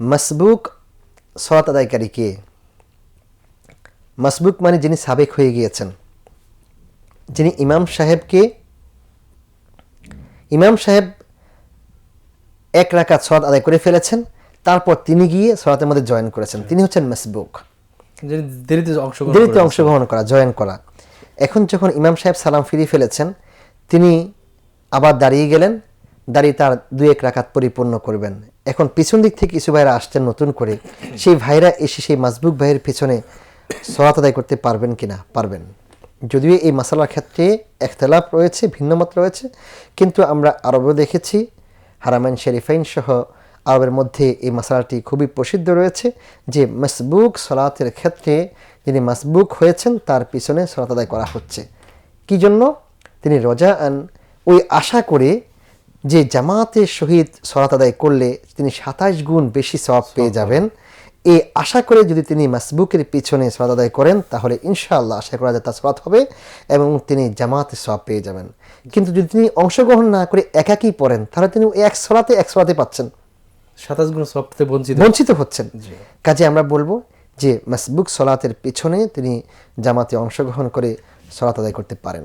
মাসবুক সলাত আদায়কারী কে মাসবুক মানে যিনি সাবেক হয়ে গিয়েছেন যিনি ইমাম সাহেবকে ইমাম সাহেব এক রাকাত সলাত আদায় করে ফেলেছেন তারপর তিনি গিয়ে সলাতের মধ্যে জয়েন করেছেন। তিনি হচ্ছেন মাসবুক। দেরিতে। অংশগ্রহণ করা জয়েন করা। এখন যখন ইমাম সাহেব সালাম ফিরিয়ে ফেলেছেন তিনি আবার দাঁড়িয়ে গেলেন দাঁড়িয়ে তার দুই এক রাকাত পরিপূর্ণ করবেন। এখন পিছন দিক থেকে কিছু ভাইরা আসছেন নতুন করে। সেই ভাইরা এসে সেই মাসবুক ভাইয়ের পিছনে সলাত আদায় করতে পারবেন কিনা? পারবেন। যদিও এই মশালার ক্ষেত্রে একতলাপ রয়েছে, ভিন্নমত রয়েছে, কিন্তু আমরা আরবও দেখেছি, হারামাইন শেরিফাইন সহ আরবের মধ্যে এই মশালাটি খুবই প্রসিদ্ধ রয়েছে যে মাসবুক সলাতের ক্ষেত্রে যিনি মাসবুক হয়েছেন, তার পিছনে সলাত আদায় করা হচ্ছে। কি জন্য? তিনি রজা আন ওই আশা করে যে জামাতের সহিত সলাত আদায় করলে তিনি সাতাশ গুণ বেশি সব পেয়ে যাবেন। এই আশা করে যদি তিনি মাসবুকের পিছনে সলাত আদায় করেন তাহলে ইনশাআল্লাহ আশা করা যায় তার সলাত হবে এবং তিনি জামাতে সব পেয়ে যাবেন। কিন্তু যদি তিনি অংশগ্রহণ না করে একাকী পড়েন তাহলে তিনি এক সলাতে এক সলাতে পাচ্ছেন। সাতাশ গুণ সব থেকে বঞ্চিত। বঞ্চিত হচ্ছেন। কাজে আমরা বলব যে মাসবুক সলাতের পিছনে তিনি জামাতে অংশগ্রহণ করে সলাত আদায় করতে পারেন।